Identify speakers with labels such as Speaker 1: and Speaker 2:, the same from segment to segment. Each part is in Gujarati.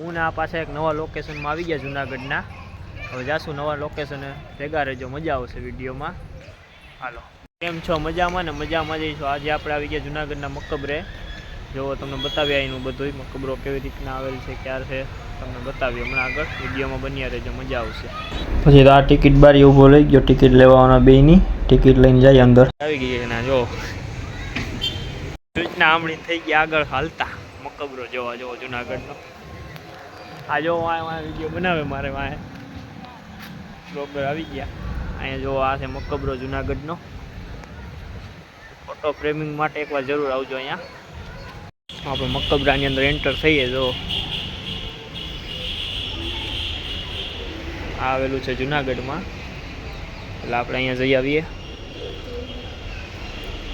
Speaker 1: હું ને આ પાછા એક નવા લોકેશનમાં આવી ગયા જુનાગઢના. હવે જાશું નવા લોકેશને ભેગા રહેજો મજા આવશે વિડીયોમાં. હાલો. કેમ છો? મજામાં ને મજામાં જઈશું આજે આપણે આવી ગયા જુનાગઢના મકબરે. જો તમને બતાવી એનું બધું મકબરો કેવી રીતના આવેલ છે ક્યારે છે તમને બતાવીએ હમણાં આગળ. વિડીયોમાં બન્યા રહેજો મજા આવશે. પછી આ ટિકિટ બારી ઊભો લઈ ગયો ટિકિટ લેવાના બેની ટિકિટ લઈને જાય અંદર. આવી ગઈ ના જો. સૂચના આમણી થઈ ગઈ આગળ હાલતા મકબરો. જોવા જોવો જુનાગઢનો. આ જો વાય વીડિયો બનાવે મારે વાય બ્લોગર આવી ગયા. અહીંયા જો આ છે મકબરો જુનાગઢનો. ફોટો ફ્રેમિંગ માટે એકવાર જરૂર આવજો અહીંયા. આપણે મકબરાની અંદર એન્ટર થઈએ જો. આવેલું છે જુનાગઢમાં. એટલે આપણે અહીંયા જઈ આવીએ.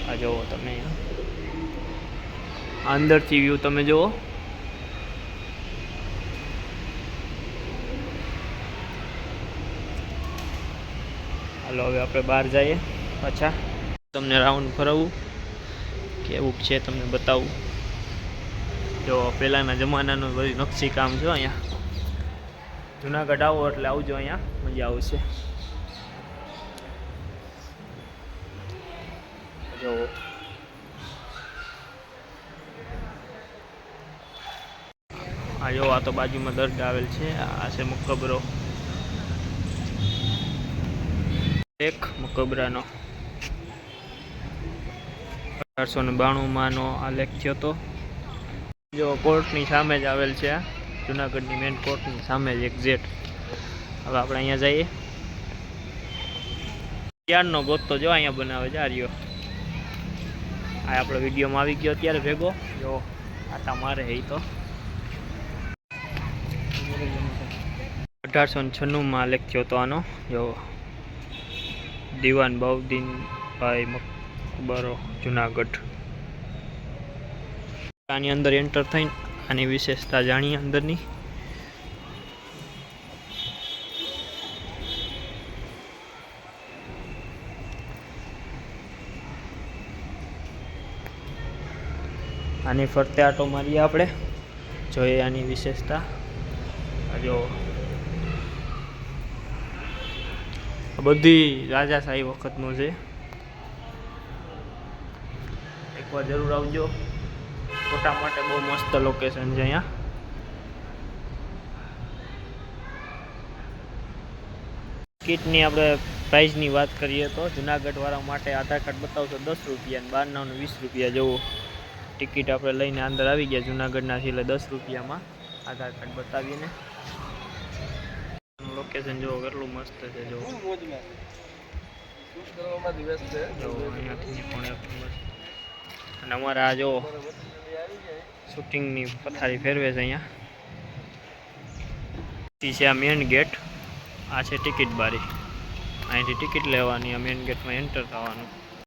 Speaker 1: આ જુઓ તમે અંદરથી વ્યૂ તમે જુઓ. હાલો, હવે આપણે બહાર જઈએ પાછા. તમને રાઉન્ડ ફરવું. કેવું છે તમને બતાવું. જો, પહેલાંના જમાનાનું બધું નકશી કામ છે અહીંયા. જુનાગઢ આવો એટલે આવજો અહીંયા. મજા આવશે. જો. આ જો, આ તો બાજુમાં દર્દ આવેલ છે. આ છે મકબરો. એક મકબરાનો. અઢારસો ને બાણુંમાંનો આ લેખ થયો હતો જો કોર્ટની સામે જ આવેલ છે આ. જુનાગઢની મેન કોર્ટની સામે જ એક્ઝેક્ટ હવે આપણે અહીંયા જઈએ. ત્યારનો ગોતો જો અહીંયા બનાવે છે આ રહ્યો. આ આપણો વિડીયોમાં આવી ગયો અત્યારે ભેગો. જો આટા મારે એ તો. અઢારસો ને છન્નુંમાં લેખ થયો હતો આનો. જો દિવાન બાઉદ્દીનભાઈ મકબરો, જુનાગઢ. આની અંદર એન્ટર થઈને આની વિશેષતા જાણીએ અંદરની. આની ફરતે આટો મારીએ આપણે. જોઈએ આની વિશેષતા. જો આ બધી રાજાશાહી વખતનું છે. એકવાર જરૂર આવજો. ફોટા માટે બહુ મસ્ત લોકેશન છે અહીંયા. કિટની આપણે પ્રાઇઝની વાત કરીએ તો જુનાગઢવાળા માટે આધાર કાર્ડ બતાવશો દસ રૂપિયા અને બહારનાનું વીસ રૂપિયા જેવું ટિકિટ આપણે લઈને અંદર આવી ગયા જુનાગઢના છે એટલે દસ રૂપિયામાં આધાર કાર્ડ બતાવીને. લોકેશન જો કેટલું મસ્ત છે જો. જો અહીંયાથી પણ એક મસ્ત અને અમારે આ જો શૂટિંગની પથારી ફેરવે છે અહીંયા. છે આ મેઇન ગેટ આ છે ટિકિટ બારી. અહીંથી ટિકિટ લેવાની આ મેન ગેટમાં એન્ટર થવાનું.